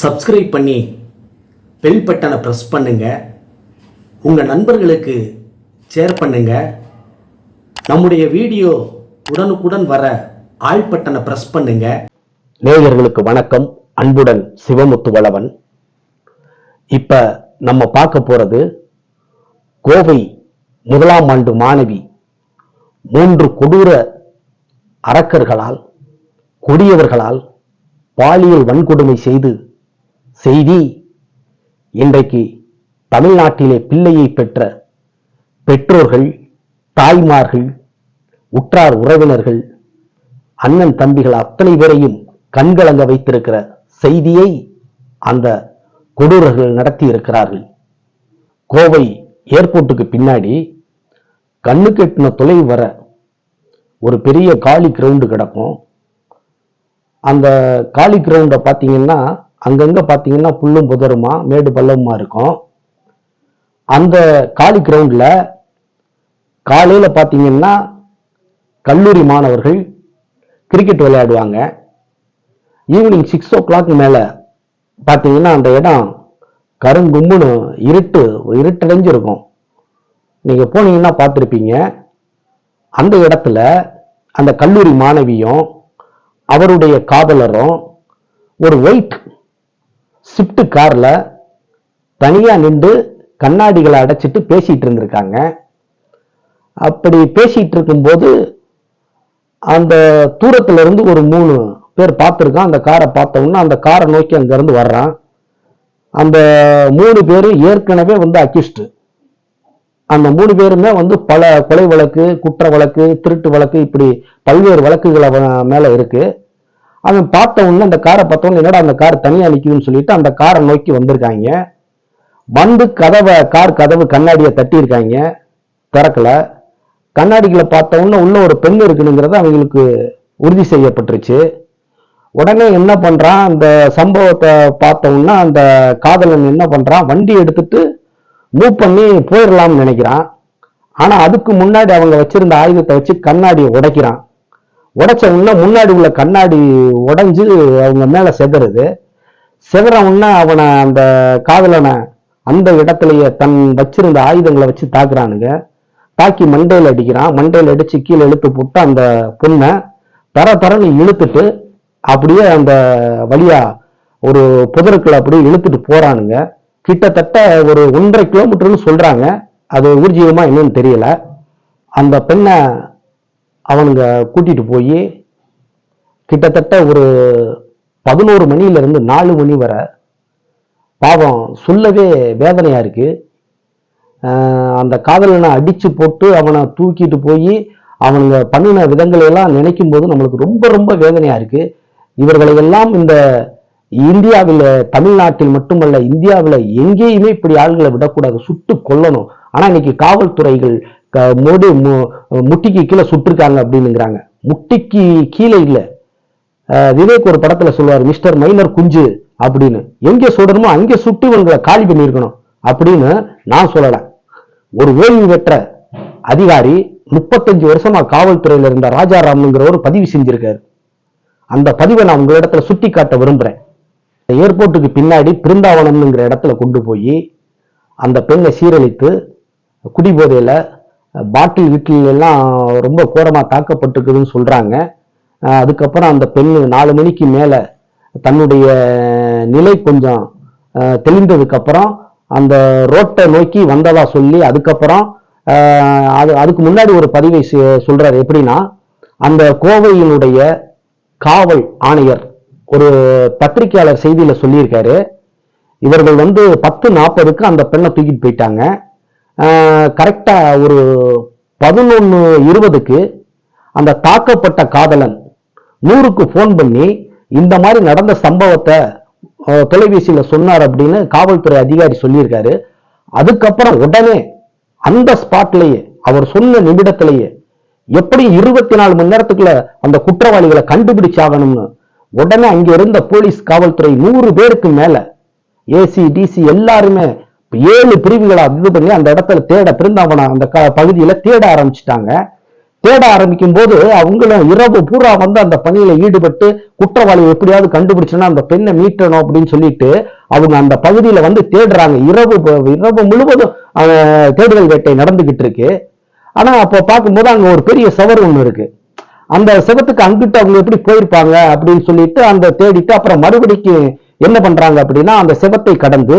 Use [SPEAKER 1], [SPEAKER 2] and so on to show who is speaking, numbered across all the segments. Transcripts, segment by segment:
[SPEAKER 1] Subscribe பண்ணி bell பட்டனை press பண்ணுங்கள் உங்கள் நண்பர்களுக்கு ஷேர் பண்ணுங்கள் நம்முடைய வீடியோ உடனுக்குடன் வர ஆள் பட்டனை ப்ரெஸ் பண்ணுங்கள் நேயர்களுக்கு வணக்கம். அன்புடன் சிவமுத்து வளவன். இப்போ நம்ம பார்க்க போகிறது கோவை முதலாம் ஆண்டு மாணவி மூன்று கொடூர அரக்கர்களால் கொடியவர்களால் பாலியல் வன்கொடுமை செய்து செய்தி. இன்றைக்கு தமிழ்நாட்டிலே பிள்ளையை பெற்ற பெற்றோர்கள் தாய்மார்கள் உற்றார் உறவினர்கள் அண்ணன் தம்பிகள் அத்தனை பேரையும் கண்கலங்க வைத்திருக்கிற செய்தியை அந்த கொடூரர்கள் நடத்தி இருக்கிறார்கள் கோவை ஏர்போர்ட்டுக்கு பின்னாடி கண்ணு கெட்டின தொலைவு வர ஒரு பெரிய காலி கிரவுண்டு கிடக்கும். அந்த காலி கிரவுண்டை பார்த்தீங்கன்னா அங்கங்கே பார்த்தீங்கன்னா புல்லும் புதருமா மேடு பள்ளமுமா இருக்கும். அந்த காலி கிரவுண்டில் காலையில் பார்த்தீங்கன்னா கல்லூரி மாணவர்கள் கிரிக்கெட் விளையாடுவாங்க. ஈவினிங் சிக்ஸ் ஓ கிளாக் மேலே பார்த்தீங்கன்னா அந்த இடம் கருங்கும்முன்னு இருட்டு இருட்டடைஞ்சிருக்கும். நீங்கள் போனீங்கன்னா பார்த்துருப்பீங்க அந்த இடத்துல அந்த கல்லூரி மாணவியும் அவருடைய காதலரும் ஒரு ஒயிட் ஸ்விஃப்ட் காரில் தனியாக நின்று கண்ணாடிகளை அடைச்சிட்டு பேசிகிட்டு இருந்திருக்காங்க. அப்படி பேசிகிட்டு இருக்கும்போது அந்த தூரத்துலேருந்து ஒரு மூணு பேர் பார்த்துருக்கான். அந்த காரை பார்த்தவொன்னே அந்த காரை நோக்கி அங்கேருந்து வர்றான். அந்த மூணு பேரும் ஏற்கனவே வந்து அக்யூஸ்டு அந்த மூணு பேருமே வந்து பல கொலை வழக்கு குற்ற வழக்கு திருட்டு வழக்கு இப்படி பல்வேறு வழக்குகளை மேலே இருக்குது அவன் பார்த்த உடனே அந்த காரை பார்த்த உடனே என்னடா அந்த கார் தனியாக நிக்குதுன்னு சொல்லிட்டு அந்த காரை நோக்கி வந்திருக்காங்க. வந்து கதவை கார் கதவு கண்ணாடியை தட்டியிருக்காங்க. திறக்கல. கண்ணாடிகளை பார்த்த உடனே உள்ள ஒரு பெண் இருக்குனுங்கிறது அவங்களுக்கு உறுதி செய்யப்பட்டுருச்சு. உடனே என்ன பண்ணுறான் அந்த சம்பவத்தை பார்த்தோன்னா அந்த காதலன் என்ன பண்ணுறான் வண்டி எடுத்துட்டு மூவ் பண்ணி போயிடலாம்னு நினைக்கிறான். ஆனால் அதுக்கு முன்னாடி அவங்க வச்சிருந்த ஆயுதத்தை வச்சு கண்ணாடியை உடைக்கிறான். உடைச்ச உடனே முன்னாடி உள்ள கண்ணாடி உடைஞ்சு அவங்க மேலே செதறுது. செதற உடனே அவனை அந்த காதலனை அந்த இடத்துலயே தன் வச்சிருந்த ஆயுதங்களை வச்சு தாக்குறானுங்க. தாக்கி மண்டையில் அடிக்கிறான். மண்டையில் அடித்து கீழே இழுத்து போட்டு அந்த பொண்ணை தர தரன்னு இழுத்துட்டு அப்படியே அந்த வழியா ஒரு புதருக்குள்ள அப்படியே இழுத்துட்டு போறானுங்க. கிட்டத்தட்ட ஒரு ஒன்றரை கிலோமீட்டர்னு சொல்றாங்க. அது ஊர்ஜீவமா என்னன்னு தெரியல. அந்த பெண்ணை அவனுங்க கூட்டிகிட்டு போய் கிட்டத்தட்ட ஒரு பதினோரு மணியிலேருந்து நாலு மணி வரை பாவம் சொல்லவே வேதனையாக இருக்குது அந்த காதலனை அடித்து போட்டு அவனை தூக்கிட்டு போய் அவனுங்க பண்ணின விதங்களை எல்லாம் நினைக்கும் போது நம்மளுக்கு ரொம்ப ரொம்ப வேதனையாக இருக்குது இவர்களை எல்லாம் இந்த இந்தியாவில் தமிழ்நாட்டில் மட்டுமல்ல இந்தியாவில் எங்கேயுமே இப்படி ஆள்களை விடக்கூடாது சுட்டு கொல்லணும். ஆனால் இன்னைக்கு காவல்துறைகள் மோடி முட்டிக்கு கீழே சுட்டிருக்காங்க அப்படின்னுங்கிறாங்க. முட்டிக்கு கீழே இல்லை. விவேக் ஒரு படத்துல சொல்லுவார் மிஸ்டர் மைனர் குஞ்சு அப்படின்னு. எங்க சுடணுமோ அங்கே சுட்டு இவங்களை காலி பண்ணியிருக்கணும் அப்படின்னு நான் சொல்லலை. ஒரு ஓய்வு பெற்ற அதிகாரி முப்பத்தஞ்சு வருஷமா காவல்துறையில இருந்த ராஜாராம்ங்கிறவர் பதிவு செஞ்சிருக்காரு. அந்த பதிவை நான் உங்க இடத்துல சுட்டி காட்ட விரும்புறேன். ஏர்போர்ட்டுக்கு பின்னாடி பிருந்தாவனம்ங்கிற இடத்துல கொண்டு போய் அந்த பெண்ணை சீரழித்து குடிபோதையில பாட்டில் வீட்டில் எல்லாம் ரொம்ப கோரமாக தாக்கப்பட்டிருக்குதுன்னு சொல்கிறாங்க அதுக்கப்புறம் அந்த பெண் நாலு மணிக்கு மேலே தன்னுடைய நிலை கொஞ்சம் தெளிந்ததுக்கப்புறம் அந்த ரோட்டை நோக்கி வந்ததா சொல்லி அதுக்கப்புறம் அது அதுக்கு முன்னாடி ஒரு பதிவை செ- எப்படின்னா அந்த கோவையினுடைய காவல் ஆணையர் ஒரு பத்திரிகையாளர் செய்தியில் சொல்லியிருக்காரு. இவர்கள் வந்து பத்து நாற்பதுக்கு அந்த பெண்ணை தூக்கிட்டு போயிட்டாங்க. கரெக்டாக ஒரு பதினொன்று இருபதுக்கு அந்த தாக்கப்பட்ட காதலன் நூறுக்கு ஃபோன் பண்ணி இந்த மாதிரி நடந்த சம்பவத்தை தொலைபேசியில் சொன்னார் அப்படின்னு காவல்துறை அதிகாரி சொல்லியிருக்காரு. அதுக்கப்புறம் உடனே அந்த ஸ்பாட்லேயே அவர் சொன்ன நிமிடத்திலேயே எப்படி இருபத்தி நாலு மணி நேரத்துக்குள்ள அந்த குற்றவாளிகளை கண்டுபிடிச்சாகணும்னு உடனே அங்க இருந்த போலீஸ் காவல்துறை நூறு பேருக்கு மேல ஏசி டிசி எல்லாருமே ஏழு பிரிவுகளை இது பண்ணி அந்த இடத்துல தேட பிருந்தாவனம் அந்த க- பகுதியில தேட ஆரம்பிச்சிட்டாங்க. தேட ஆரம்பிக்கும் போது அவங்களும் இரவு பூரா வந்து அந்த பணியில ஈடுபட்டு குற்றவாளி எப்படியாவது கண்டுபிடிச்சோன்னா அந்த பெண்ணை மீட்டணும் அப்படின்னு சொல்லிட்டு அவங்க அந்த பகுதியில வந்து தேடுறாங்க. இரவு இரவு முழுவதும் தேடுதல் வேட்டை நடந்துகிட்டு இருக்கு. ஆனா அப்போ பார்க்கும்போது அங்க ஒரு பெரிய சவர் ஒண்ணு இருக்கு. அந்த சிவத்துக்கு அங்கிட்டு அவங்க எப்படி போயிருப்பாங்க அப்படின்னு சொல்லிட்டு அந்த தேடிட்டு அப்புறம் மறுபடிக்கு என்ன பண்றாங்க அப்படின்னா அந்த சிவத்தை கடந்து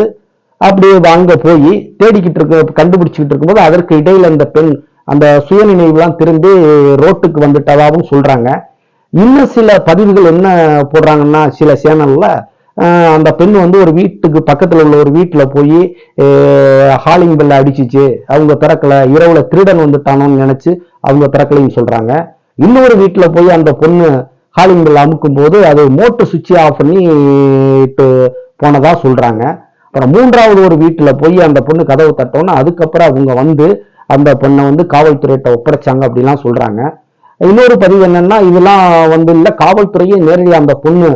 [SPEAKER 1] அப்படி வாங்க போய் தேடிக்கிட்டு இருக்க கண்டுபிடிச்சிக்கிட்டு இருக்கும்போது அதற்கு இடையில் அந்த பெண் அந்த சுயநினைவுலாம் திரும்பி ரோட்டுக்கு வந்துட்டதாகவும் சொல்றாங்க. இன்னும் சில பதிவுகள் என்ன போடுறாங்கன்னா சில சேனல்ல அந்த பெண் வந்து ஒரு வீட்டுக்கு பக்கத்தில் உள்ள ஒரு வீட்டில் போய் ஹாலிங் பெல்ல அடிச்சிச்சு. அவங்க திறக்கல இரவுல திருடன் வந்துட்டானோன்னு நினைச்சு அவங்க திறக்கலைன்னு சொல்றாங்க. இன்னொரு வீட்டில் போய் அந்த பொண்ணு ஹாலிங் பெல் அமுக்கும் போது அது மோட்டர் சுவிட்சை ஆஃப் பண்ணி போனதா சொல்றாங்க. அப்புறம் மூன்றாவது ஒரு வீட்டில் போய் அந்த பொண்ணு கதவு தட்டோன்னு அதுக்கப்புறம் அவங்க வந்து அந்த பொண்ணை வந்து காவல்துறையிட்ட ஒப்படைச்சாங்க அப்படிலாம் சொல்கிறாங்க இன்னொரு பதிவு என்னன்னா இதெல்லாம் வந்து இல்லை காவல்துறையே நேரடியாக அந்த பொண்ணு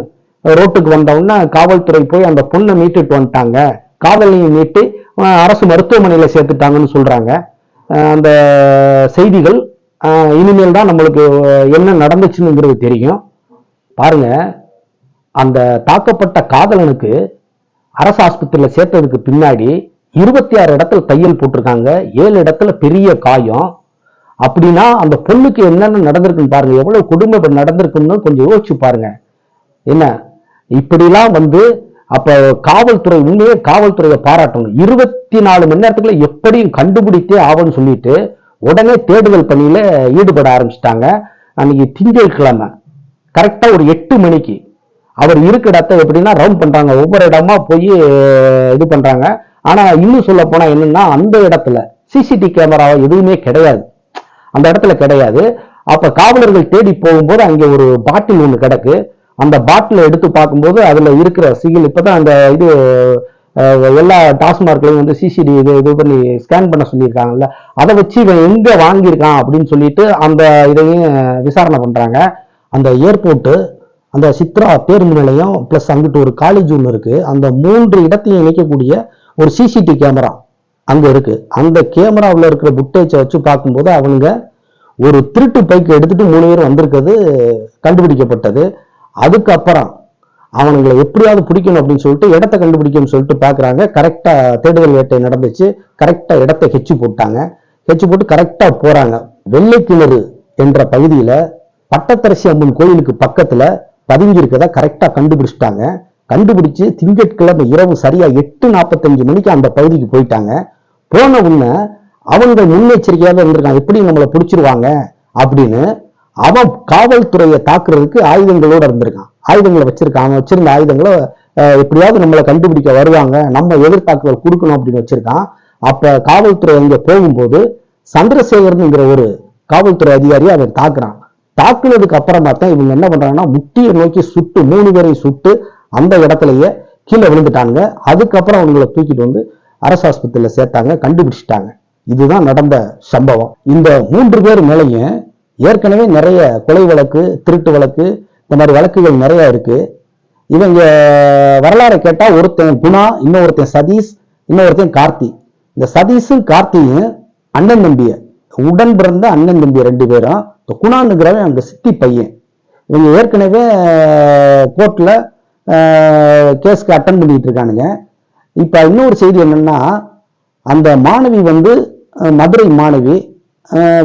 [SPEAKER 1] ரோட்டுக்கு வந்தவுடனே காவல்துறை போய் அந்த பொண்ணை மீட்டுட்டு வந்துட்டாங்க. காவலையும் மீட்டு அரசு மருத்துவமனையில் சேர்த்துட்டாங்கன்னு சொல்கிறாங்க அந்த செய்திகள் இனிமேல் தான் நம்மளுக்கு என்ன நடந்துச்சுங்கிறது தெரியும். பாருங்க அந்த தாக்கப்பட்ட காதலனுக்கு அரசு ஆஸ்பத்திரியில் சேர்த்ததுக்கு பின்னாடி இருபத்தி ஆறு இடத்துல தையல் போட்டிருக்காங்க. ஏழு இடத்துல பெரிய காயம். அப்படின்னா அந்த பொண்ணுக்கு என்னென்ன நடந்திருக்குன்னு பாருங்க. எவ்வளவு குடும்பம் நடந்திருக்குன்னு கொஞ்சம் யோசிச்சு பாருங்க. என்ன? இப்படிலாம் வந்து அப்ப காவல்துறை உண்மையே காவல்துறையை பாராட்டணும். இருபத்தி நாலு மணி நேரத்துக்குள்ள எப்படியும் கண்டுபிடித்தே ஆகும்னு சொல்லிட்டு உடனே தேடுதல் பணியில ஈடுபட ஆரம்பிச்சிட்டாங்க. அன்னைக்கு திங்கட்கிழமை. கரெக்டா ஒரு எட்டு மணிக்கு. அவர் இருக்க இடத்த எப்படின்னா ரவுண்ட் பண்றாங்க. ஒவ்வொரு இடமா போய் இது பண்றாங்க. ஆனா இன்னும் சொல்ல போனா என்னன்னா அந்த இடத்துல சிசிடி கேமரா எதுவுமே கிடையாது. அந்த இடத்துல கிடையாது. அப்ப காவலர்கள் தேடி போகும்போது அங்கே ஒரு பாட்டில் ஒன்று கிடக்கு. அந்த பாட்டிலை எடுத்து பார்க்கும்போது அதுல இருக்கிற சிகில் இப்பதான் அந்த இது எல்லா டாஸ்மார்க்லையும் வந்து சிசிடி இது இது பண்ணி ஸ்கேன் பண்ண சொல்லியிருக்காங்கல்ல. அதை வச்சு இவன் எங்க வாங்கியிருக்கான் அப்படின்னு சொல்லிட்டு அந்த இதையும் விசாரணை பண்றாங்க. அந்த ஏர்போர்ட்டு அந்த சித்ரா பேருந்து நிலையம் ப்ளஸ் அங்கிட்டு ஒரு காலேஜ் ஒன்று இருக்குது அந்த மூன்று இடத்தையும் இணைக்கக்கூடிய ஒரு சிசிடி கேமரா அங்கே இருக்குது அந்த கேமராவில் இருக்கிற புட்டேஜை வச்சு பார்க்கும்போது அவனுங்க ஒரு திருட்டு பைக் எடுத்துட்டு மூணு பேர் வந்திருக்கிறது கண்டுபிடிக்கப்பட்டது. அதுக்கப்புறம் அவனுங்களை எப்படியாவது பிடிக்கணும் அப்படின்னு சொல்லிட்டு இடத்த கண்டுபிடிக்கணும்னு சொல்லிட்டு பார்க்குறாங்க. கரெக்டாக தேடுதல் வேட்டை நடந்துச்சு. கரெக்டாக இடத்த ஹெச்சு போட்டாங்க. ஹெச்சு போட்டு கரெக்டாக போகிறாங்க வெள்ளை கிணறு என்ற பகுதியில் பட்டத்தரசி அம்மன் கோயிலுக்கு பக்கத்தில் பதுங்கி இருக்கதை கரெக்டாக கண்டுபிடிச்சிட்டாங்க. கண்டுபிடிச்சு திங்கட்கிழமை இரவு சரியா எட்டு நாற்பத்தஞ்சு மணிக்கு அந்த பகுதிக்கு போயிட்டாங்க. போன உடனே அவங்க முன்னெச்சரிக்கையாக இருந்திருக்காங்க எப்படி நம்மளை பிடிச்சிருவாங்க அப்படின்னு. அவன் காவல்துறையை தாக்குறதுக்கு ஆயுதங்களோட இருந்திருக்கான். ஆயுதங்களை வச்சிருக்கான். அவன் வச்சிருந்த ஆயுதங்களை எப்படியாவது நம்மளை கண்டுபிடிக்க வருவாங்க. நம்ம எதிர்த்தாக்குதல் கொடுக்கணும் அப்படின்னு வச்சிருக்கான். அப்ப காவல்துறை அங்க போகும்போது சந்திரசேகரனுங்கிற ஒரு காவல்துறை அதிகாரியை அவன் தாக்குறான். தாக்குனதுக்கு அப்புறமா தான் இவங்க என்ன பண்றாங்கன்னா முட்டியை நோக்கி சுட்டு மூணு பேரையும் சுட்டு அந்த இடத்துலயே கீழே விழுந்துட்டாங்க அதுக்கப்புறம் அவங்கள தூக்கிட்டு வந்து அரசு ஆஸ்பத்திரியில சேர்த்தாங்க கண்டுபிடிச்சிட்டாங்க. இதுதான் நடந்த சம்பவம். இந்த மூன்று பேர் மேலையும் ஏற்கனவே நிறைய கொலை வழக்கு திருட்டு வழக்கு இந்த மாதிரி வழக்குகள் நிறைய இருக்கு. இவங்க வரலாறை கேட்டா ஒருத்தன் குணா இன்னொருத்தன் சதீஷ் இன்னொருத்தன் கார்த்தி. இந்த சதீஷும் கார்த்தியும் அண்ணன் தம்பிய உடன் பிறந்த அண்ணன் தம்பி ரெண்டு பேரும். இந்த குணானுங்கிறவன் அங்க சித்தி பையன். இவங்க ஏற்கனவே கோர்ட்டில் கேஸ்க்கு அட்டன் பண்ணிட்டு இருக்கானுங்க. இப்போ இன்னொரு செய்தி என்னன்னா அந்த மாணவி வந்து மதுரை மாணவி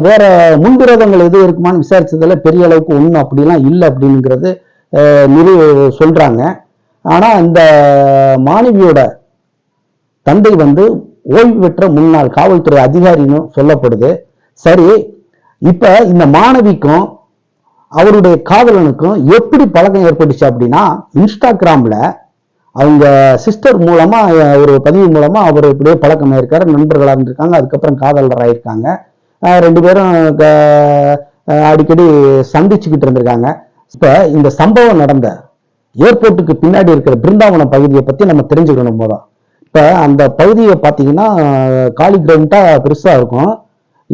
[SPEAKER 1] வேற முன்விரோதங்கள் எதுவும் இருக்குமான்னு விசாரிச்சதில் பெரிய அளவுக்கு ஒன்றும் அப்படிலாம் இல்லை அப்படிங்கிறது நிறு சொல்றாங்க. ஆனால் இந்த மாணவியோட தந்தை வந்து ஓய்வு பெற்ற முன்னாள் காவல்துறை அதிகாரின்னு சொல்லப்படுது. சரி இப்ப இந்த மாணவிக்கும் அவருடைய காதலனுக்கும் எப்படி பழக்கம் ஏற்பட்டுச்சு அப்படின்னா இன்ஸ்டாகிராம்ல அவங்க சிஸ்டர் மூலமா ஒரு பதிவு மூலமா அவர் இப்படியே பழக்கம் ஆயிருக்காரு நண்பர்களாக இருந்திருக்காங்க அதுக்கப்புறம் காதலர் ஆயிருக்காங்க. ரெண்டு பேரும் அடிக்கடி சந்திச்சுக்கிட்டு இருந்திருக்காங்க. இப்ப இந்த சம்பவம் நடந்த ஏர்போர்ட்டுக்கு பின்னாடி இருக்கிற பிருந்தாவனம் பகுதியை பத்தி நம்ம தெரிஞ்சுக்கணும் போதும் இப்ப அந்த பகுதியை பார்த்தீங்கன்னா காலி கிரவுண்டா பெருசா இருக்கும்.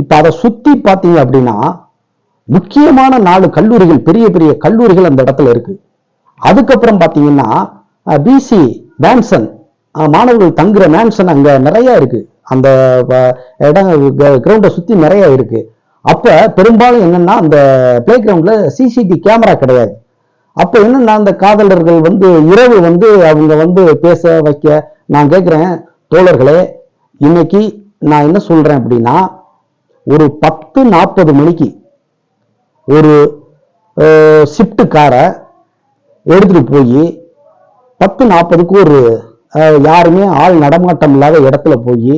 [SPEAKER 1] இப்ப அதை சுத்தி பார்த்தீங்க அப்படின்னா முக்கியமான நாலு கல்லூரிகள் பெரிய பெரிய கல்லூரிகள் அந்த இடத்துல இருக்கு. அதுக்கப்புறம் பார்த்தீங்கன்னா பிசி மேன்சன் மாணவர்கள் தங்குற மேன்சன் அங்க நிறைய இருக்கு. அந்த இடம் கிரவுண்டை சுத்தி நிறைய இருக்கு.
[SPEAKER 2] அப்ப பெரும்பாலும் என்னன்னா அந்த பிளே கிரவுண்ட்ல சிசிடி கேமரா கிடையாது. அப்ப என்னன்னா அந்த காதலர்கள் வந்து இரவு வந்து அவங்க வந்து பேச வைக்க நான் கேட்கிறேன் தோழர்களே இன்னைக்கு நான் என்ன சொல்றேன் அப்படின்னா ஒரு பத்து நாற்பது மணிக்கு ஒரு ஷிஃப்ட் காரை எடுத்துகிட்டு போய் பத்து நாற்பதுக்கு ஒரு யாருமே ஆள் நடமாட்டம் இல்லாத இடத்துல போய்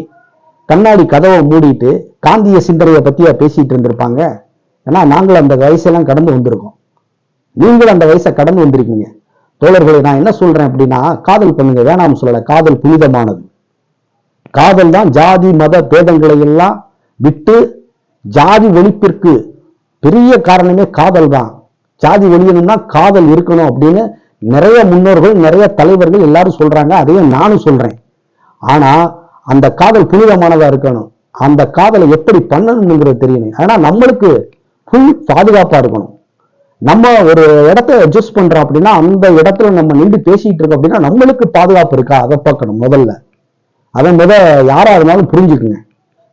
[SPEAKER 2] கண்ணாடி கதவை மூடிட்டு காந்திய சிந்தனையை பற்றியாக பேசிகிட்டு இருந்திருப்பாங்க. ஏன்னா நாங்கள் அந்த வயசெல்லாம் கடந்து வந்திருக்கோம். நீங்கள் அந்த வயசை கடந்து வந்திருக்கீங்க. தோழர்களை நான் என்ன சொல்கிறேன் அப்படின்னா காதல் பண்ணுங்க வேணாம்னு சொல்லலை. காதல் புனிதமானது. காதல் தான் ஜாதி மத பேதங்களை எல்லாம் விட்டு ஜாதி ஒழிப்பிற்கு பெரிய காரணமே காதல் தான். ஜாதி ஒழியணும்னா காதல் இருக்கணும் அப்படின்னு நிறைய முன்னோர்கள் நிறைய தலைவர்கள் எல்லாரும் சொல்றாங்க. அதையும் நானும் சொல்றேன். ஆனா அந்த காதல் புனிதமானதா இருக்கணும். அந்த காதலை எப்படி பண்ணணுங்கிறது தெரியணும். ஆனா நம்மளுக்கு ஃபுல் பாதுகாப்பா இருக்கணும். நம்ம ஒரு இடத்த அட்ஜஸ்ட் பண்றோம் அப்படின்னா அந்த இடத்துல நம்ம நின்று பேசிட்டு இருக்கோம் அப்படின்னா நம்மளுக்கு பாதுகாப்பு இருக்கா? அதை பார்க்கணும் முதல்ல. அதை முத யாரா இருந்தாலும் புரிஞ்சுக்குங்க.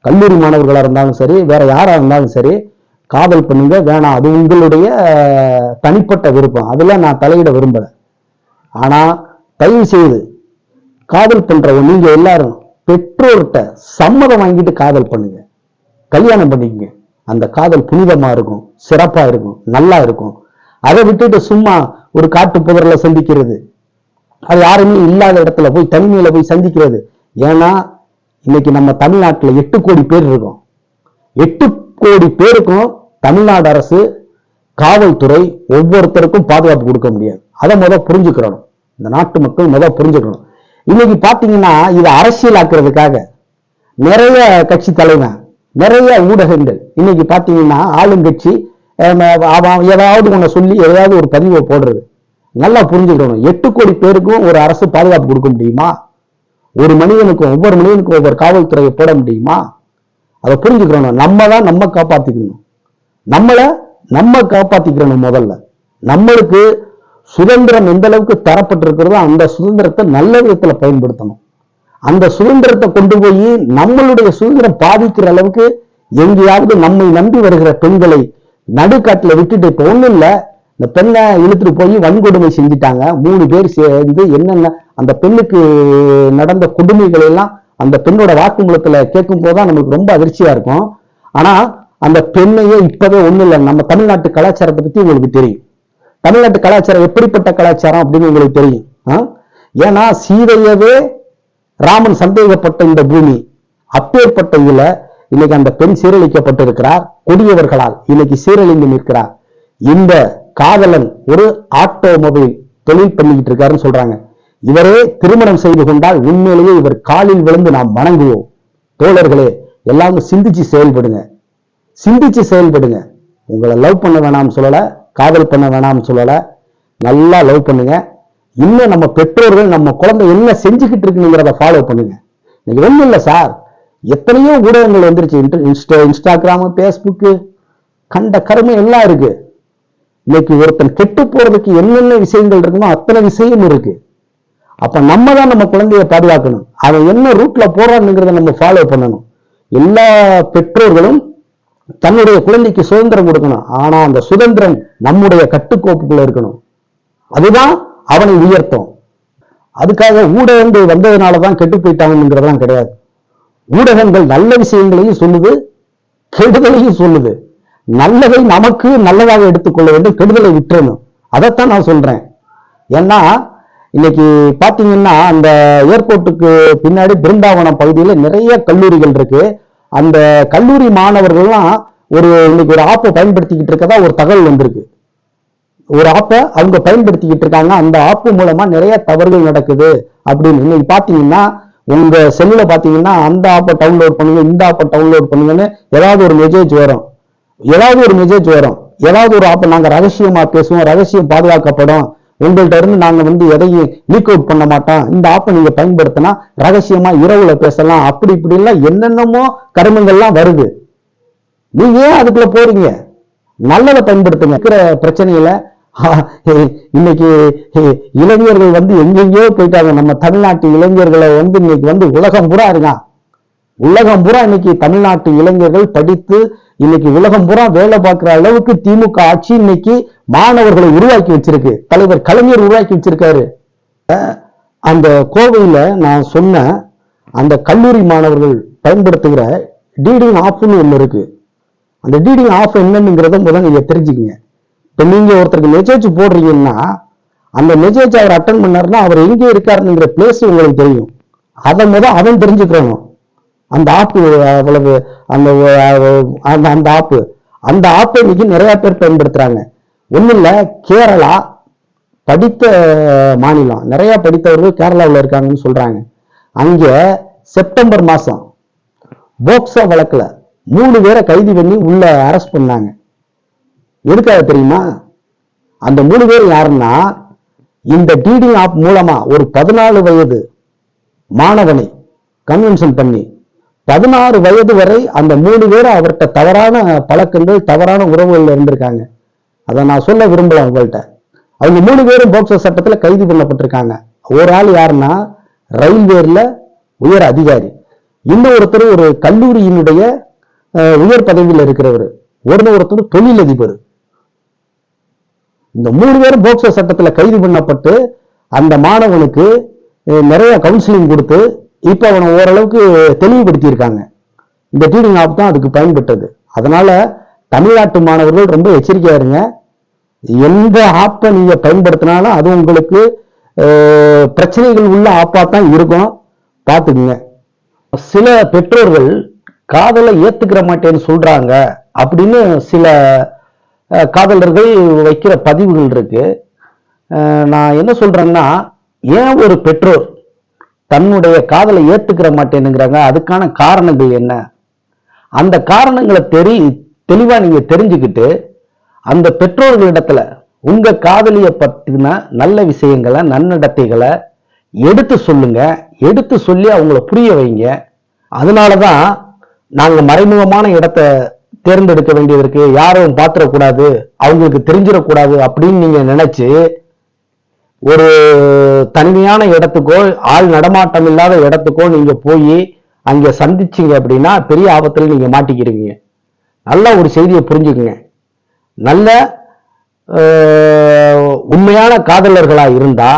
[SPEAKER 2] கல்லூரி மாணவர்களாக இருந்தாலும் சரி வேற யாராக இருந்தாலும் சரி காதல் பண்ணுங்க வேணாம். அது உங்களுடைய தனிப்பட்ட விருப்பம். அதெல்லாம் நான் தலையிட விரும்பல. ஆனால் தயவு செய்து காதல் பண்ணுறவங்க நீங்கள் எல்லாரும் பெற்றோர்கிட்ட சம்மதம் வாங்கிட்டு காதல் பண்ணுங்க. கல்யாணம் பண்ணிக்கங்க. அந்த காதல் புனிதமாக இருக்கும் சிறப்பாக இருக்கும் நல்லா இருக்கும். அதை விட்டுட்டு சும்மா ஒரு காட்டு புதரில் சந்திக்கிறது. அது யாருமே இல்லாத இடத்துல போய் தனிமையில போய் சந்திக்கிறது. ஏன்னா இன்னைக்கு நம்ம தமிழ்நாட்டுல எட்டு கோடி பேர் இருக்கோம். எட்டு கோடி பேருக்கும் தமிழ்நாடு அரசு காவல்துறை ஒவ்வொருத்தருக்கும் பாதுகாப்பு கொடுக்க முடியாது. அதை முத புரிஞ்சுக்கிறணும். இந்த நாட்டு மக்கள் முத புரிஞ்சுக்கணும். இன்னைக்கு பாத்தீங்கன்னா இதை அரசியலாக்குறதுக்காக நிறைய கட்சி தலைவன் நிறைய ஊடகங்கள் இன்னைக்கு பார்த்தீங்கன்னா ஆளுங்கட்சி அவன் ஏதாவது ஒன்று சொல்லி ஏதாவது ஒரு பதிவை போடுறது. நல்லா புரிஞ்சுக்கணும். எட்டு கோடி பேருக்கும் ஒரு அரசு பாதுகாப்பு கொடுக்க முடியுமா? ஒரு மனிதனுக்கும் ஒவ்வொரு மனிதனுக்கும் ஒவ்வொரு காவல்துறையை போட முடியுமா? அதை புரிஞ்சுக்கிறோம் நம்ம தான் நம்ம காப்பாத்திக்கணும். நம்மளை நம்ம காப்பாத்திக்கிறணும் முதல்ல. நம்மளுக்கு சுதந்திரம் எந்த அளவுக்கு தரப்பட்டிருக்கிறதோ அந்த சுதந்திரத்தை நல்ல விதத்துல பயன்படுத்தணும். அந்த சுதந்திரத்தை கொண்டு போய் நம்மளுடைய சுதந்திரம் பாதிக்கிற அளவுக்கு எங்கேயாவது நம்மை நம்பி வருகிற பெண்களை நடுக்காட்டில் விட்டுட்டு இப்போ ஒன்றும் இல்லை. இந்த பெண்ணை இழுத்துட்டு போய் வன்கொடுமை செஞ்சுட்டாங்க. மூணு பேர் சேர்ந்து என்னென்ன அந்த பெண்ணுக்கு நடந்த கொடுமைகள் எல்லாம் அந்த பெண்ணோட வாக்குமூலத்துல கேட்கும் போதுதான் நமக்கு ரொம்ப அதிர்ச்சியா இருக்கும். ஆனா அந்த பெண்ணையே இப்பவே ஒண்ணும் இல்லை. நம்ம தமிழ்நாட்டு கலாச்சாரத்தை பத்தி உங்களுக்கு தெரியும். தமிழ்நாட்டு கலாச்சாரம் எப்படிப்பட்ட கலாச்சாரம் அப்படின்னு உங்களுக்கு தெரியும். ஆ? ஏன்னா சீதையவே ராமன் சந்தேகப்பட்ட இந்த பூமி. அப்பேற்பட்ட இதுல இன்னைக்கு அந்த பெண் சீரழிக்கப்பட்டிருக்கிறார். கொடியவர்களால் இன்னைக்கு சீரழிந்து நிற்கிறார். இந்த காதலன் ஒரு ஆட்டோமொபைல் தொழில் பண்ணிக்கிட்டு இருக்காருன்னு சொல்றாங்க. இவரே திருமணம் செய்து கொண்டால் உண்மையிலேயே இவர் காலில் விழுந்து நாம் வணங்குவோம். தோழர்களே எல்லாரும் சிந்திச்சு செயல்படுங்க. சிந்திச்சு செயல்படுங்க. உங்களை லவ் பண்ண வேணாம்னு சொல்லல காதல் பண்ண வேணாம்னு சொல்லல நல்லா லவ் பண்ணுங்க. இன்னும் நம்ம பெற்றோர்கள் நம்ம குழந்தை என்ன செஞ்சுக்கிட்டு இருக்குங்கிறத ஃபாலோ பண்ணுங்க. இன்னைக்கு ஒண்ணும் இல்லை சார் எத்தனையோ ஊடகங்கள் வந்துருச்சு. இன்ஸ்டா இன்ஸ்டாகிராமு ஃபேஸ்புக்கு கண்ட கருமை எல்லாம் இருக்கு. இன்னைக்கு ஒருத்தன் கெட்டு போறதுக்கு என்னென்ன விஷயங்கள் இருக்குமோ அத்தனை விஷயம் இருக்கு. அப்ப நம்ம தான் நம்ம குழந்தைய பாதுகாக்கணும். அவன் என்ன ரூட்ல போறான்னுங்கிறத நம்ம ஃபாலோ பண்ணணும். எல்லா பெற்றோர்களும் தன்னுடைய குழந்தைக்கு சுதந்திரம் கொடுக்கணும். ஆனா அந்த சுதந்திரம் நம்முடைய கட்டுக்கோப்புக்குள்ள இருக்கணும். அதுதான் அவனை உயர்த்தும். அதுக்காக ஊடகங்கள் வந்ததுனால தான் கெட்டு போயிட்டாங்கிறதெல்லாம் கிடையாது. ஊடகங்கள் நல்ல விஷயங்களையும் சொல்லுது கெடுதலையும் சொல்லுது. நல்லதை நமக்கு நல்லதாக எடுத்துக்கொள்ள வேண்டும் கெடுதலை விட்டுறணும். அதைத்தான் நான் சொல்றேன். ஏன்னா இன்னைக்கு பாத்தீங்கன்னா அந்த ஏர்போர்ட்டுக்கு பின்னாடி பிருந்தாவனம் பகுதியில் நிறைய கல்லூரிகள் இருக்கு. அந்த கல்லூரி மாணவர்கள்லாம் ஒரு இன்னைக்கு ஒரு ஆப்பை பயன்படுத்திக்கிட்டு இருக்கதா ஒரு தகவல் வந்திருக்கு. ஒரு ஆப்பை அவங்க பயன்படுத்திக்கிட்டு இருக்காங்க. அந்த ஆப்பு மூலமா நிறைய தவறுகள் நடக்குது அப்படின்னு. இன்னைக்கு பாத்தீங்கன்னா உங்க செல்லுல பாத்தீங்கன்னா அந்த ஆப்பை டவுன்லோட் பண்ணுங்க இந்த ஆப்பை டவுன்லோட் பண்ணுங்கன்னு ஏதாவது ஒரு மெசேஜ் வரும். ஏதாவது ஒரு மெசேஜ் வரும். ஏதாவது ஒரு ஆப்பை நாங்க ரகசியமா பேசுவோம் ரகசியம் பாதுகாக்கப்படும். உங்கள்ட்ட இருந்து நாங்க வந்து எதையும் லீக் அவுட் பண்ண மாட்டோம். இந்த ஆப்பை நீங்க பயன்படுத்தினா ரகசியமா இரவுல பேசலாம். அப்படி இப்படி எல்லாம் என்னென்னமோ கருமங்கள்லாம் வருது. நீங்க ஏன் அதுக்குள்ள போறீங்க? நல்லதை பயன்படுத்துங்க. இருக்கிற பிரச்சனையில இன்னைக்கு இளைஞர்கள் வந்து எங்கெங்கயோ போயிட்டாங்க. நம்ம தமிழ்நாட்டு இளைஞர்களை வந்து இன்னைக்கு வந்து உலகம் பூரா இருக்கான். உலகம் பூரா இன்னைக்கு தமிழ்நாட்டு இளைஞர்கள் படித்து இன்னைக்கு உலகம் பூரா வேலை பார்க்கிற அளவுக்கு திமுக ஆட்சி இன்னைக்கு மாணவர்களை உருவாக்கி வச்சிருக்கு. தலைவர் கலைஞர் உருவாக்கி வச்சிருக்காரு. அந்த கோவையில நான் சொன்ன அந்த கல்லூரி மாணவர்கள் பயன்படுத்துகிற டீடிங் ஆஃப்னு ஒன்று இருக்கு. அந்த டீடிங் ஆஃப் என்னங்கிறத முதல்ல நீங்க தெரிஞ்சுக்கங்க. இப்போ நீங்க ஒருத்தருக்கு மெசேஜ் போடுறீங்கன்னா அந்த மெசேஜ் அவர் அட்டன் பண்ணாருன்னா அவர் எங்கே இருக்காருங்கிற பிளேஸ் உங்களுக்கு தெரியும். அதை முதல் அவன் தெரிஞ்சுக்கிறோம் அந்த ஆப்பு அவ்வளவு அந்த அந்த அந்த ஆப்பு. அந்த ஆப்பை இன்னைக்கு நிறைய பேர் பயன்படுத்துறாங்க. ஒன்றும் இல்லை கேரளா படித்த மாநிலம். நிறைய படித்தவர்கள் கேரளாவில் இருக்காங்கன்னு சொல்றாங்க. அங்கே செப்டம்பர் மாதம் போக்சோ வழக்கில் மூணு பேரை கைது பண்ணி உள்ள அரெஸ்ட் பண்ணாங்க. எதுக்காக தெரியுமா? அந்த மூணு பேர் யாருன்னா இந்த டிடி ஆப் மூலமா ஒரு பதினாலு வயது மாணவனை கன்வென்ஷன் பண்ணி பதினாறு வயது வரை அந்த மூணு பேரும் அவர்கிட்ட தவறான பழக்கங்கள் தவறான உறவுகள் இருந்திருக்காங்க. அதை நான் சொல்ல விரும்பல உங்கள்கிட்ட அவங்க மூணு பேரும் போக்சோ சட்டத்துல கைது பண்ணப்பட்டிருக்காங்க. ஒரு ஆள் யாருன்னா ரயில்வேல உயர் அதிகாரி. இன்னும் ஒருத்தர் ஒரு கல்லூரியினுடைய அஹ், உயர் பதவியில் இருக்கிறவர். ஒரு ஒருத்தர் தொழிலதிபர். இந்த மூணு பேரும் போக்சோ சட்டத்துல கைது பண்ணப்பட்டு அந்த மாணவனுக்கு நிறைய கவுன்சிலிங் கொடுத்து இப்போ அவனை ஓரளவுக்கு தெளிவுபடுத்தியிருக்காங்க. இந்த டீடிங் ஆப் தான் அதுக்கு பயன்பட்டது. அதனால தமிழ்நாட்டு மாணவர்கள் ரொம்ப எச்சரிக்கையா இருங்க. எந்த ஆப்பை நீங்க பயன்படுத்தினாலும் அது உங்களுக்கு பிரச்சனைகள் உள்ள ஆப்பா தான் இருக்கும். பார்த்துக்குங்க. சில பெற்றோர்கள் காதலை ஏத்துக்கிற மாட்டேன்னு சொல்றாங்க அப்படின்னு சில காதலர்கள் வைக்கிற பதிவுகள் இருக்கு. நான் என்ன சொல்றேன்னா ஏன் ஒரு பெற்றோர் தன்னுடைய காதலை ஏத்துக்கிற மாட்டேனுங்கிறாங்க அதுக்கான காரணங்கள் என்ன? அந்த காரணங்களை தெரி தெளிவா நீங்க தெரிஞ்சுக்கிட்டு அந்த பெற்றோர்களிடத்துல உங்க காதலிய பத்தின நல்ல விஷயங்களை நன்னடத்தைகளை எடுத்து சொல்லுங்க. எடுத்து சொல்லி அவங்கள புரிய வைங்க. அதனாலதான் நாங்க மறைமுகமான இடத்தை தேர்ந்தெடுக்க வேண்டியது இருக்கு. யாரும் பாத்திரக்கூடாது. அவங்களுக்கு தெரிஞ்சிடக்கூடாது அப்படின்னு நீங்க நினைச்சு ஒரு தனிமையான இடத்துக்கோ ஆள் நடமாட்டம் இல்லாத இடத்துக்கோ நீங்க போய் அங்க சந்திச்சீங்க அப்படின்னா பெரிய ஆபத்துல நீங்க மாட்டிக்கிருவீங்க நல்ல ஒரு செய்தியை புரிஞ்சுக்குங்க. நல்ல உண்மையான காதலர்களா இருந்தா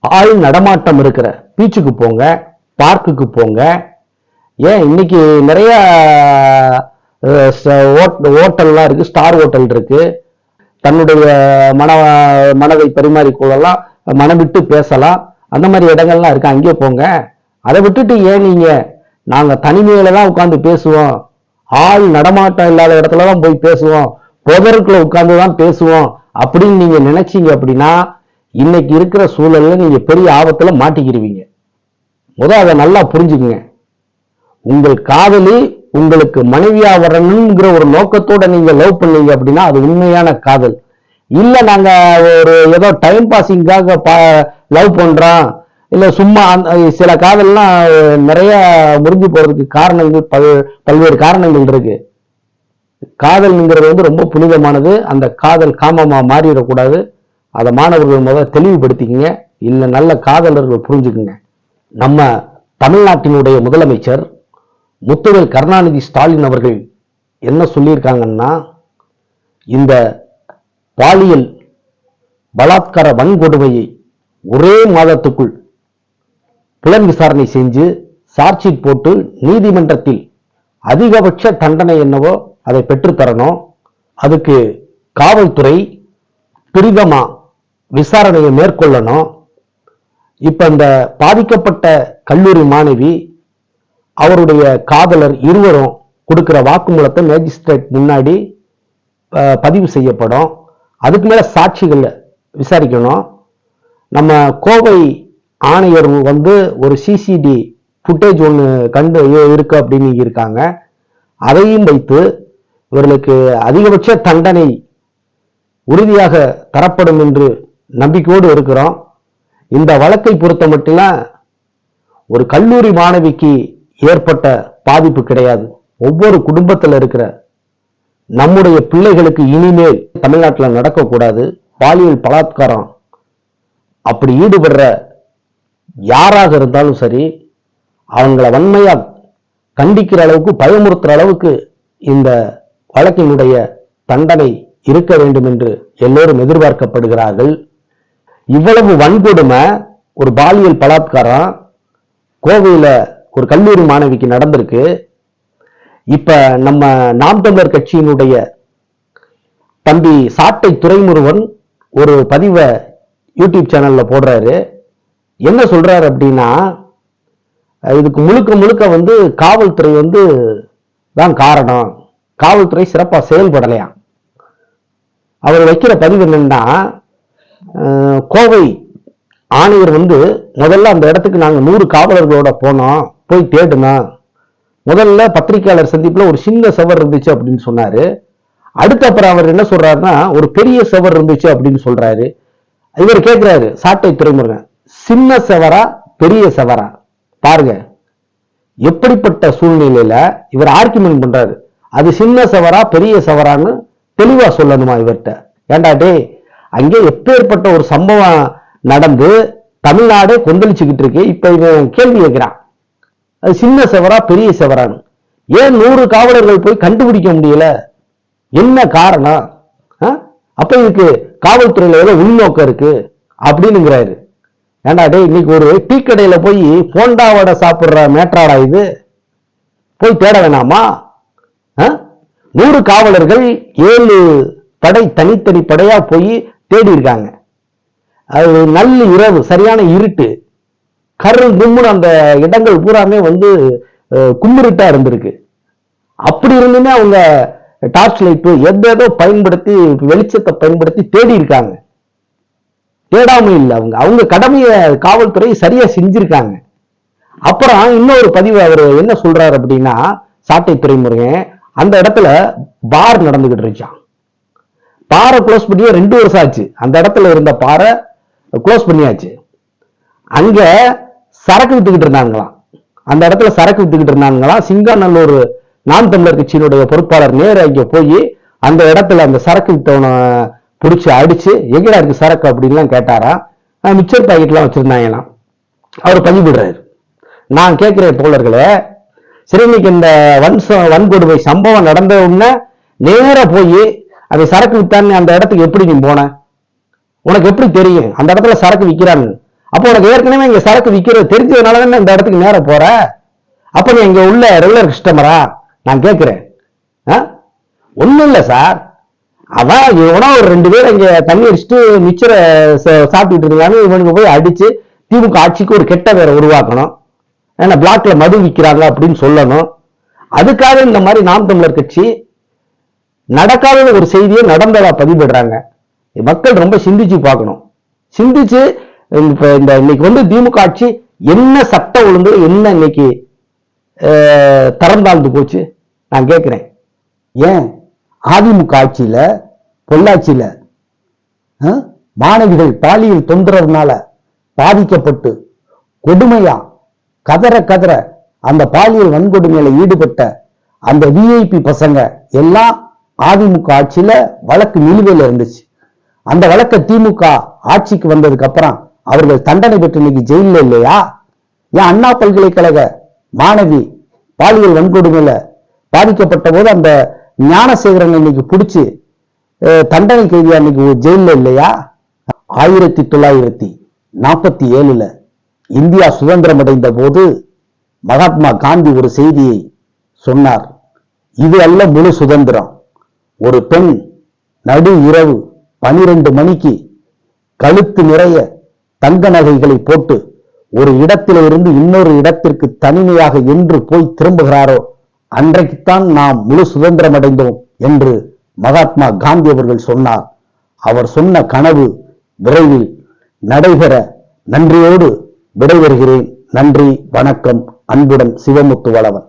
[SPEAKER 2] ஆள் நடமாட்டம் இருக்கிற பீச்சுக்கு போங்க பார்க்குக்கு போங்க. ஏன் இன்னைக்கு நிறைய ச- ஹோட்டல்லாம் இருக்கு ஸ்டார் ஹோட்டல் இருக்கு. தன்னுடைய மன மனதை பரிமாறிக்கொள்ளலாம் மனம் விட்டு பேசலாம் அந்த மாதிரி இடங்கள்லாம் இருக்கு? அங்கேயே போங்க. அதை விட்டுட்டு ஏன் நீங்க? நாங்க தனிமையில தான் உட்காந்து பேசுவோம். ஆள் நடமாட்டம் இல்லாத இடத்துல தான் போய் பேசுவோம். புதருக்குள்ள உட்கார்ந்து தான் பேசுவோம். அப்படின்னு நீங்க நினைச்சீங்க அப்படின்னா இன்னைக்கு இருக்கிற சூழல்ல நீங்க பெரிய ஆபத்துல மாட்டிக்கிடுவீங்க. முதல் அதை நல்லா புரிஞ்சுக்குங்க. உங்கள் காதலி உங்களுக்கு மனைவியா வரணுங்கிற ஒரு நோக்கத்தோட நீங்க லவ் பண்ணீங்க அப்படின்னா அது உண்மையான காதல். இல்ல நாங்க ஒரு ஏதோ டைம் பாசிங்காக லவ் பண்றோம். இல்ல சும்மா அந்த- சில காதல்லாம் நிறைய முறிஞ்சு போறதுக்கு காரணங்கள் பல் பல்வேறு காரணங்கள் இருக்கு. காதல்ங்கிறது வந்து ரொம்ப புனிதமானது. அந்த காதல் காமமா மாறிடக்கூடாது. அதை மாணவர்கள் முதல்ல தெளிவுபடுத்திக்கங்க. இல்ல நல்ல காதலர்கள் புரிஞ்சுக்குங்க. நம்ம தமிழ்நாட்டினுடைய முதலமைச்சர் முத்துவேல் கருணாநிதி ஸ்டாலின் அவர்கள் என்ன சொல்லியிருக்காங்கன்னா இந்த பாலியல் பலாத்கார வன்கொடுமையை ஒரே மாதத்துக்குள் புலன் விசாரணை செஞ்சு சார்ஜ் போட்டு நீதிமன்றத்தில் அதிகபட்ச தண்டனை என்னவோ அதை பெற்றுத்தரணும். அதுக்கு காவல்துறை துரிதமாக விசாரணையை மேற்கொள்ளணும். இப்போ இந்த பாதிக்கப்பட்ட கல்லூரி மாணவி அவருடைய காதலர் இருவரும் கொடுக்குற வாக்குமூலத்தை மேஜிஸ்ட்ரேட் முன்னாடி பதிவு செய்யப்படும். அதுக்கு மேலே சாட்சிகள் விசாரிக்கணும். நம்ம கோவை ஆணையர் வந்து ஒரு சிசிடி ஃபுட்டேஜ் ஒன்று கண்டு இருக்கு அப்படின்னு இருக்காங்க. அதையும் வைத்து இவர்களுக்கு அதிகபட்ச தண்டனை உறுதியாக தரப்படும் என்று நம்பிக்கையோடு இருக்கிறோம். இந்த வழக்கை பொறுத்த மட்டும் ஒரு கல்லூரி மாணவிக்கு ஏற்பட்ட பாதிப்பு கிடையாது. ஒவ்வொரு குடும்பத்தில் இருக்கிற நம்முடைய பிள்ளைகளுக்கு இனிமேல் தமிழ்நாட்டில் நடக்கக்கூடாது. பாலியல் பலாத்காரம் அப்படி ஈடுபடுற யாராக இருந்தாலும் சரி அவங்கள வன்மையாக கண்டிக்கிற அளவுக்கு பயமுறுத்துற அளவுக்கு இந்த வழக்கினுடைய தண்டனை இருக்க வேண்டும் என்று எல்லோரும் எதிர்பார்க்கப்படுகிறார்கள். இவ்வளவு வன்கொடுமை ஒரு பாலியல் பலாத்காரம் கோவையில் ஒரு கல்லூரி மாணவிக்கு நடந்திருக்கு. இப்ப நம்ம நாம் தமிழர் கட்சியினுடைய தம்பி சாட்டை துறைமுருவன் ஒரு பதிவை யூடியூப் சேனல்ல போடுறாரு. என்ன சொல்றாரு அப்படின்னா இதுக்கு முழுக்க முழுக்க வந்து காவல்துறை வந்து தான் காரணம். காவல்துறை சிறப்பா செயல்படலையாம். அவர் வைக்கிற பதிவு என்னன்னா கோவை ஆணையர் வந்து முதல்ல அந்த இடத்துக்கு நாங்கள் நூறு காவலர்களோட போனோம். போய் தேடுனா முதல்ல பத்திரிகையாளர் சந்திப்பில் ஒரு சின்ன செவர் இருந்துச்சு அப்படின்னு சொன்னார். அடுத்து அப்புறம் அவர் என்ன சொல்றாருன்னா ஒரு பெரிய செவர் இருந்துச்சு அப்படின்னு சொல்றாரு. இவர் கேட்கிறாரு சாட்டை துறைமுருகன் சின்ன செவரா பெரிய செவரா? பாருங்க. எப்படிப்பட்ட சூழ்நிலையில இவர் ஆர்குமெண்ட் பண்றாரு. அது சின்ன சவரா பெரிய சவரான்னு தெளிவா சொல்லணுமா இவர்கிட்ட? ஏண்டா டே அங்கே எப்பேற்பட்ட ஒரு சம்பவம் நடந்து தமிழ்நாடே கொந்தளிச்சுக்கிட்டு இருக்கு. இப்ப இவன் கேள்வி கேட்கிறான் அது சின்ன செவரா பெரிய செவரான்னு. ஏன் நூறு காவலர்கள் போய் கண்டுபிடிக்க முடியல? என்ன காரணம்? ஆ? அப்ப இதுக்கு காவல்துறையில ஏதோ உள்நோக்கம் இருக்கு அப்படின்னுங்கிறாரு. ஏண்டா டே இன்னைக்கு ஒரு டீ கடையில போய் போண்டா வடை சாப்பிட்ற மேட்ராடா இது? போய் தேட வேணாமா? ஆ? நூறு காவலர்கள் ஏழு படை தனித்தனி படையா போய் தேடி இருக்காங்க அது நல்ல இரவு சரியான இருட்டு. கரு கும்முன்னு அந்த இடங்கள் பூராமே வந்து அஹ், கும்மிருட்டா இருந்திருக்கு. அப்படி இருந்துமே அவங்க டார்ச் லைட்டு எதேதோ பயன்படுத்தி வெளிச்சத்தை பயன்படுத்தி தேடி இருக்காங்க தேடாம இல்லை அவங்க. அவங்க கடமையை காவல்துறை சரியா செஞ்சிருக்காங்க. அப்புறம் இன்னொரு பதிவு அவர் என்ன சொல்றாரு அப்படின்னா சாட்டை துறைமுருகன் அந்த இடத்துல பார் நடந்துகிட்டு இருக்கான். பாரை க்ளோஸ் பண்ணியே ரெண்டு வருஷம் ஆச்சு. அந்த இடத்துல இருந்த பாரை க்ளோஸ் பண்ணியாச்சு. அங்க சரக்கு வித்துக்கிட்டு இருந்தாங்களாம். அந்த இடத்துல சரக்கு வித்துக்கிட்டு இருந்தாங்களாம். சிங்காநல்லூர் நாம் தமிழர் கட்சியினுடைய பொறுப்பாளர் நேரு இங்கே போய் அந்த இடத்துல அந்த சரக்கு வித்தவனை பிடிச்சி அடிச்சு எங்கடா இருக்கு சரக்கு? அப்படின்லாம் கேட்டாராம். மிச்சர் பாக்கெட்லாம் வச்சிருந்தாங்களாம். அவர் பதிவிடுறாரு நான் கேட்கிறேன் தோழர்களே சரி இன்னைக்கு இந்த வன்சம் வன்கொடுமை சம்பவம் நடந்த உடனே நேராக போய் அந்த சரக்கு வித்தான்னு அந்த இடத்துக்கு எப்படி நீ போன? உனக்கு எப்படி தெரியும்? அந்த இடத்துல சரக்கு விக்கிறான்னு அப்போ உனக்கு ஏற்கனவே இங்க சரக்கு விற்கிறது தெரிஞ்சதுனால தானே இந்த இடத்துக்கு நேரம் போற? அப்ப நீ இங்க உள்ள ரெகுலர் கஸ்டமரா நான் கேட்கிறேன் ஒன்றும் இல்லை சார். அதான் இவனா ஒரு ரெண்டு பேர் இங்க தண்ணி அடிச்சுட்டு மிச்சரை ச- சாப்பிட்டுட்டு இருந்தாங்க இவனுக்கு போய் அடிச்சு திமுக ஆட்சிக்கு ஒரு கெட்ட பேரை உருவாக்கணும். ஏன்னா பிளாக்ல மது விற்கிறாங்க அப்படின்னு சொல்லணும். அதுக்காக இந்த மாதிரி நாம் தமிழர் கட்சி நடக்காத ஒரு செய்தியை நடந்ததா பதிவிடுறாங்க. மக்கள் ரொம்ப சிந்திச்சு பார்க்கணும். சிந்திச்சு இப்போ இந்த இன்னைக்கு வந்து திமுக ஆட்சி என்ன சட்ட ஒழுங்கு என்ன இன்னைக்கு தரம் தாழ்ந்து போச்சு நான் கேட்கிறேன்
[SPEAKER 3] ஏன் அதிமுக ஆட்சியில பொள்ளாச்சியில ஆ? மாணவிகள் பாலியல் தொந்தரவுனால பாதிக்கப்பட்டு கொடுமையா கதற கதற அந்த பாலியல் வன்கொடுமையில ஈடுபட்ட அந்த விஐபி பசங்க எல்லாம் அதிமுக ஆட்சியில வழக்கு நிலுவையில் இருந்துச்சு அந்த வழக்கை திமுக ஆட்சிக்கு வந்ததுக்கு அப்புறம் அவர்கள் தண்டனை பெற்று இன்னைக்கு ஜெயிலில் இல்லையா? ஏன் அண்ணா பல்கலைக்கழக மாணவி பாலியல் வன்கொடுமையில பாதிக்கப்பட்ட போது அந்த ஞானசேகரன் இன்னைக்கு பிடிச்சி தண்டனை கைதியா இன்னைக்கு ஜெயிலில் இல்லையா? ஆயிரத்தி தொள்ளாயிரத்தி நாற்பத்தி ஏழுல இந்தியா சுதந்திரம் அடைந்த போது மகாத்மா காந்தி ஒரு செய்தியை சொன்னார். இது அல்ல முழு சுதந்திரம். ஒரு பெண் நடு இரவு பனிரெண்டு மணிக்கு கழுத்து நிறைய தங்க நகைகளை போட்டு ஒரு இடத்திலிருந்து இன்னொரு இடத்திற்கு தனிமையாக என்று போய் திரும்புகிறாரோ அன்றைக்குத்தான் நாம் முழு சுதந்திரம் அடைந்தோம் என்று மகாத்மா காந்தி அவர்கள் சொன்னார். அவர் சொன்ன கனவு விரைவில் நடைபெற நன்றியோடு விடைபெறுகிறேன். நன்றி வணக்கம் அன்புடன் சிவமுத்து வளவன்.